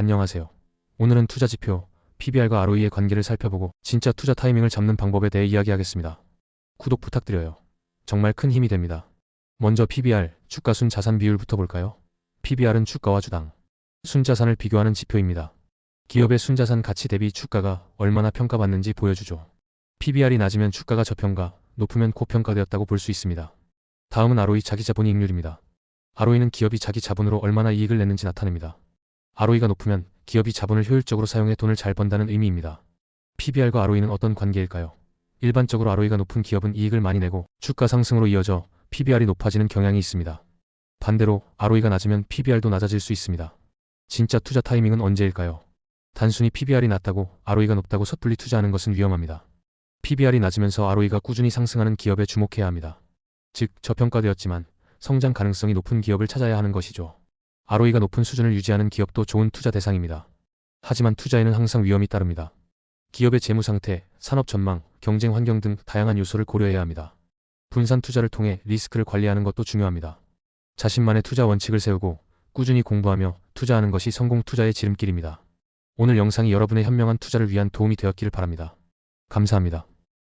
안녕하세요. 오늘은 투자 지표, PBR과 ROE의 관계를 살펴보고 진짜 투자 타이밍을 잡는 방법에 대해 이야기하겠습니다. 구독 부탁드려요. 정말 큰 힘이 됩니다. 먼저 PBR, 주가순 자산 비율부터 볼까요? PBR은 주가와 주당, 순자산을 비교하는 지표입니다. 기업의 순자산 가치 대비 주가가 얼마나 평가받는지 보여주죠. PBR이 낮으면 주가가 저평가, 높으면 고평가되었다고 볼 수 있습니다. 다음은 ROE 자기자본 이익률입니다. ROE는 기업이 자기 자본으로 얼마나 이익을 냈는지 나타냅니다. ROE가 높으면 기업이 자본을 효율적으로 사용해 돈을 잘 번다는 의미입니다. PBR과 ROE는 어떤 관계일까요? 일반적으로 ROE가 높은 기업은 이익을 많이 내고 주가 상승으로 이어져 PBR이 높아지는 경향이 있습니다. 반대로 ROE가 낮으면 PBR도 낮아질 수 있습니다. 진짜 투자 타이밍은 언제일까요? 단순히 PBR이 낮다고 ROE가 높다고 섣불리 투자하는 것은 위험합니다. PBR이 낮으면서 ROE가 꾸준히 상승하는 기업에 주목해야 합니다. 즉, 저평가되었지만 성장 가능성이 높은 기업을 찾아야 하는 것이죠. ROE가 높은 수준을 유지하는 기업도 좋은 투자 대상입니다. 하지만 투자에는 항상 위험이 따릅니다. 기업의 재무 상태, 산업 전망, 경쟁 환경 등 다양한 요소를 고려해야 합니다. 분산 투자를 통해 리스크를 관리하는 것도 중요합니다. 자신만의 투자 원칙을 세우고 꾸준히 공부하며 투자하는 것이 성공 투자의 지름길입니다. 오늘 영상이 여러분의 현명한 투자를 위한 도움이 되었기를 바랍니다. 감사합니다.